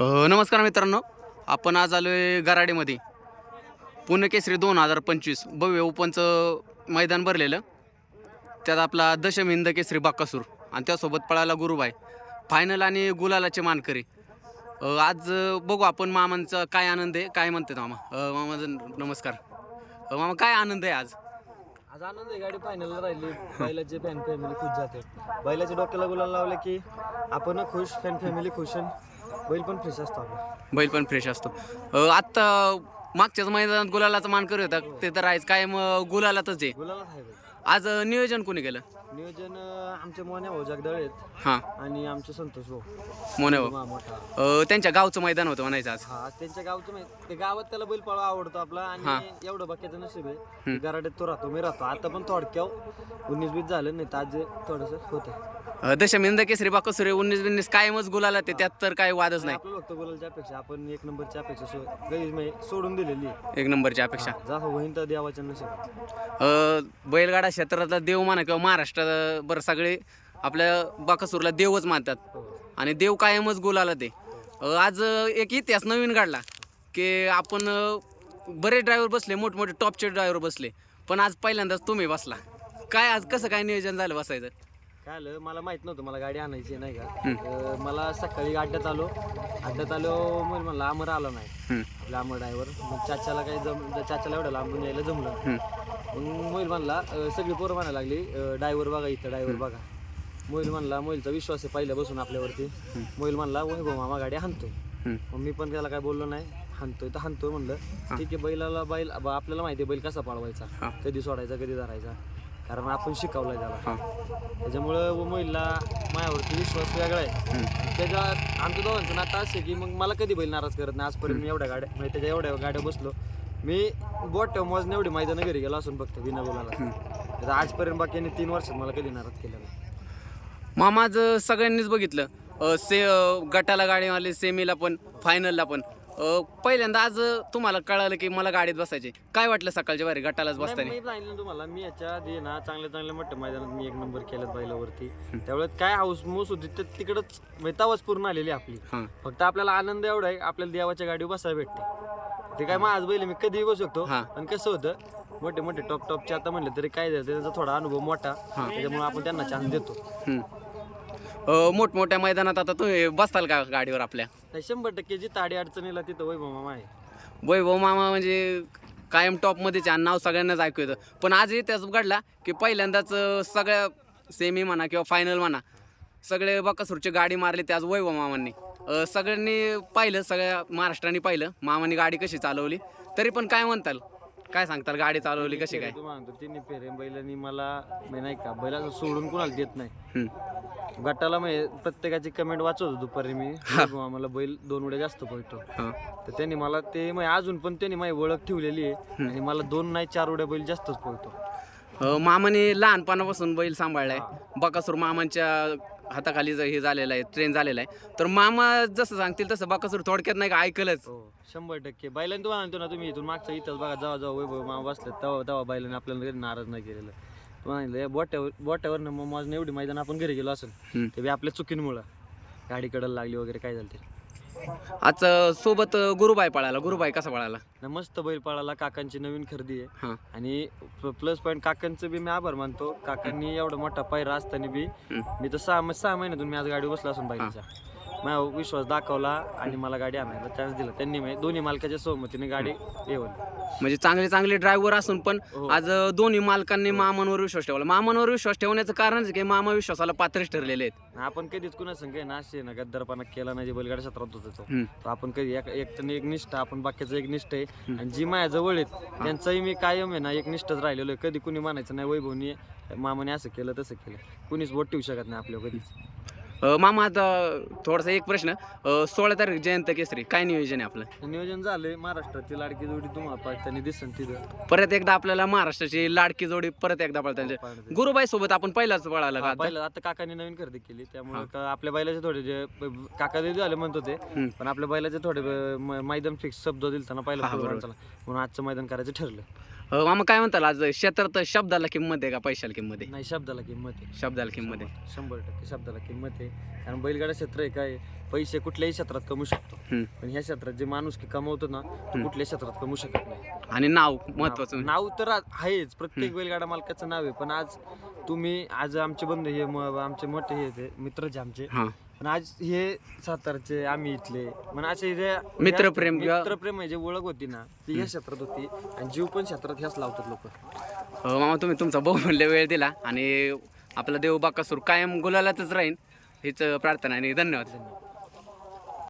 नमस्कार मित्रांनो. आपण आज आलो आहे गराडेमध्ये पुणे केसरी दोन हजार पंचवीस भव्य ओपनचं मैदान भरलेलं. त्यात आपला दशम हिंद केसरी बाकासूर आणि त्यासोबत पळाला गुरुबाई. फायनल आणि गुलालाचे मानकरी. आज बघू आपण मामांचा काय आनंद आहे काय म्हणतात मामा? मामा नमस्कार. मामा काय आनंद आहे आज? आज आनंद आहे गाडी फायनलला राहिली. बैलाचे फॅन फॅमिली खुश जाते. बैलाच्या डोक्याला गुलाल लावले की आपण खुश फॅन फॅमिली खुश आहे. बैल पण फ्रेश असतो आपला. बैल पण फ्रेश असतो. अ, आत्ता मागच्याच मैदानात गुलालाचा मानकरी होता ते तर आहेच. काय मग गुलालातच आहे. गुलालाच आहे बैल. आज अ, नियोजन कोणी केलं? नियोजन आमचे मोन्या भाऊ जगदळे आहेत. हां. आणि आमचे संतोष भाऊ. मोने भाऊ. मा मोठा. अ, त्यांच्या गावचं मैदान होतं म्हणायचं आज. हा त्यांच्या गावचं माहीत ते गावात त्याला बैल पळवा आवडतो आपला हा. आणि एवढं बाकीचं नशीब आहे. गराड्यात तो राहतो मी राहतो. आता पण थोडक्याव उन्नीस बीस झालं नाही तर आज थोडंसं होतं अ, दशमिंद केसरी बाकसुरे उन्नीस बिन्नीस कायमच गुलाला ते त्यात तर काय वादच नाही आपलं फक्त गुलालच्या अपेक्षा आपण एक नंबरच्या अपेक्षा सो गैर म्हणजे सोडून दिलेली आहे. एक नंबरची अपेक्षा. जसं होईन तर देवाच्या नशीब अ, बैलगाडा क्षेत्रातला देव म्हणा किंवा महाराष्ट्रात बरं सगळे आपल्या बाकासूरला देवच मानतात. हो. आणि देव कायमच गुलाला ते आज एक इतिहास नवीन काढला की आपण बरेच ड्रायव्हर बसले मोठमोठे टॉपचे ड्रायव्हर बसले पण आज पहिल्यांदाच तुम्ही बसला. काय आज कसं काय नियोजन झालं बसायचं? काय आलं मला माहीत नव्हतं मला गाडी आणायची नाही का? मला सकाळी अड्ड्यात आलो. अड्ड्यात आलो मग म्हणलं अमर आला नाही. आपला अमर ड्रायव्हर मग चाच्याला काही जम चाच्याला एवढं लांबून यायला जमलं मग मोईल म्हणला अं, सगळी पोरं म्हणायला लागली ड्रायव्हर बघा इथं ड्रायव्हर बघा. मोईल म्हणला मोईलचा विश्वास आहे पहिल्यापासून आपल्यावरती. मोईल म्हणला वय भाऊ मामा गाडी हाणतोय. हम्म. मग मी पण त्याला काय बोललो नाही हाणतोय तर हाणतोय म्हणलं. ठीक आहे बैलाला बैल आपल्याला माहिती आहे बैल कसा हा. पाळवायचा कधी सोडायचा कधी धरायचा. कारण आपण शिकवलाय त्याला. हा, त्याच्यामुळं महिला माझ्यावरती विश्वास वेगळा आहे. त्याच्या आमच्या दोघांचं नातं असं आहे की मग मला कधी बैल नाराज करत नाही. आजपर्यंत मी एवढ्या गाड्या म्हणजे त्याच्या एवढ्या गाड्या बसलो. मी बोट मोजणे एवढी मैदानं घरी गेलो असून फक्त बिना बोलायला. आजपर्यंत बाकी यांनी तीन वर्षात मला कधी नाराज केलं नाही. मामा आज सगळ्यांनीच बघितलं. अ, से अ, गटाला गाडीवाले सेमीला पण फायनलला पण. अ, पहिल्यांदा आज तुम्हाला कळालं की मला गाडीत बसायचे काय वाटलं सकाळच्या बाहेर गटालाच नाही, बसताना? मी सांगितलं ना तुम्हाला मी याच्या आधी ना चांगल्या चांगल्या मोठ्या मैदानात मी एक नंबर केल्यात बैलावरती. त्यावेळेस काय हाऊस मोस होती तर तिकडच म्हणजे तवाच पूर्ण आलेली आपली. हां. फक्त आपल्याला आनंद एवढा आहे आपल्याला देवाच्या गाडीवर बसायला भेटते ते काय माझ बैल मी कधीही बसू शकतो हा. पण कसं होतं मोठे मोठे टॉप टॉपचे आता म्हणले तरी काय झालं त्यांचा थोडा अनुभव मोठा त्याच्यामुळे आपण त्यांना चान्स देतो. हम्म. अ, मोठमोठ्या मैदानात आता तुम्ही बसताल का गाडीवर आपल्या? नाही, शंभर टक्के जिथं अडी अडचणीला तिथं वैभव मामा आहे. वैभव मामा म्हणजे कायम टॉपमध्येच आणि नाव सगळ्यांनाच ऐकू येतं. पण आज इतिहास घडला की पहिल्यांदाच अ, सगळ्या सेमी म्हणा किंवा फायनल म्हणा सगळे बकासूरची गाडी मारली ते आज वैभव मामांनी. अ, सगळ्यांनी पाहिलं सगळ्या महाराष्ट्राने पाहिलं. मामांनी गाडी कशी चालवली? तरी पण काय म्हणताल? काय सांगताल? गाडी चालवली कशी काय? तू म्हणतो तिन्ही फेरे बैलांनी मला म्हणजे नाही का बैलाचं सोडून कोणाला देत नाही. हम्म. गटाला म्हणजे प्रत्येकाची कमेंट वाचत होतो दुपारी मी. मामाला बैल दोन उड्या जास्त पळतो. हां. तर त्यांनी मला ते म्हणजे अजून पण त्यांनी माझी ओळख ठेवलेली आहे. आणि मला दोन नाही चार उड्या बैल जास्तच पळतो. अ, मामाने लहानपणापासून बैल सांभाळलाय. बकासूर मामांच्या हाताखाली ज- हे झालेलं आहे ट्रेन झालेला आहे. तर मामा जसं सांगतील तसं बकासूर थोडक्यात नाही का ऐकलंच. हो शंभर टक्के. बैलांनी तुम्हाला म्हणतो ना तुम्ही इथून मागचा इथं बघा जेव्हा जेव्हा वैभव मामा बसले तेव्हा तेव्हा बैलांनी आपल्याला कधी नाराज नाही केलेलं. तुम्हाला सांगितलं बोट्यावर बोट्यावर मग माझं एवढी मैदान आपण घरी गेलो असेल हम्म. ते बी आपल्या चुकींमुळं. गाडी कडल लागली वगैरे काय झालं ते आज अ, सोबत अ, गुरुबाई पळाला. गुरुबाई कसा पळाला? मस्त बैल पळाला. काकांची नवीन खरेदी आहे. हां. आणि प्लस पॉईंट काकांचं बी मी आभार मानतो. काकांनी एवढा मोठा पायरा असताना बी मी तर सहा सहा महिन्यातून मी आज गाडी बसला असून बाईकच्या माझा विश्वास दाखवला आणि मला गाडी आणायला चान्स दिला. त्यांनी म्हणजे दोन्ही मालकाच्या सहमतीने गाडी येवली म्हणजे चांगले चांगले ड्रायव्हर असून पण हो. आज अ, दोन्ही मालकांनी मामांवर विश्वास ठेवला. मामांवर विश्वास ठेवण्याचं कारणच की मामा विश्वासाला पात्रच ठरलेले आहेत. आपण कधीच कुणा संघ ना असे ना गद्दारपणा केला नाही जे बैलगाडी क्षेत्रात होतो तो. हम्म. तो आपण कधी एक एक तर एक निष्ठा आपण बाकीचं एक निष्ठ आहे. आणि जी माझ्या जवळ आहेत त्यांचाही मी कायम आहे ना एक निष्ठच राहिलेलो आहे. कधी कुणी मानायचं नाही वैभवनी मामाने असं केलं तसं केलं. कुणीच बोट ठेवू शकत नाही आपल्या कधीच. मामा आता थोडासा एक प्रश्न. अ, सोळा तारीख जयंत केसरी काय नियोजन आहे आपलं? हे नियोजन झालंय महाराष्ट्राची लाडकी जोडी तुम्हाला पाहताना दिसन तिथं. परत एकदा आपल्याला महाराष्ट्राची लाडकी जोडी परत एकदा पळतात पाहणं ते. गुरुबाई सोबत आपण पहिलाच पळाला का हा, आता? पहिलं आता काकांनी नवीन खरेदी केली त्यामुळे का- आपल्या बैलाचे थोडे जे ब- काका जे झाले म्हणत होते हम्म. पण आपल्या बैलाचे थोडे ब- म- मैदान फिक्स शब्द दिलताना पहिला हा, बरोबर. चला म्हणून आजचं मैदान करायचं ठरलं. अ, मामा काय म्हणताल आज क्षेत्रात शब्दाला किंमत आहे का पैशाला किंमत आहे? नाही शब्दाला किंमत आहे. शब्दाला किंमत आहे. शंभर टक्के शब्दाला किंमत आहे. कारण बैलगाडा क्षेत्र आहे काय पैसे कुठल्याही क्षेत्रात कमवू शकतो. हम्म. पण ह्या क्षेत्रात जे माणूस की कमवतो ना तो. कुठल्याही क्षेत्रात कमवू शकत नाही. आणि नाव महत्वाचं. नाव नाव तर आ- आहेच. प्रत्येक बैलगाडा मालकाचं नाव आहे. पण आज तुम्ही आज आमचे बंधू हे म- आमचे मोठे हे ते मित्रच आहे आमचे हां. पण आज हे सातारचे आम्ही इथले पण असे जे मित्रप्रेम किंवा- मित्रप्रेम आहे जे ओळख होती ना ती या क्षेत्रात होती आणि जीव पण क्षेत्रात ह्याच लावतात लोक. अ, मामा तुम्ही तुमचा बहुमूल्य वेळ दिला आणि आपला देव बाकासूर कायम गुलालातच राहीन. हीच प्रार्थना आणि धन्यवाद. धन्यवाद.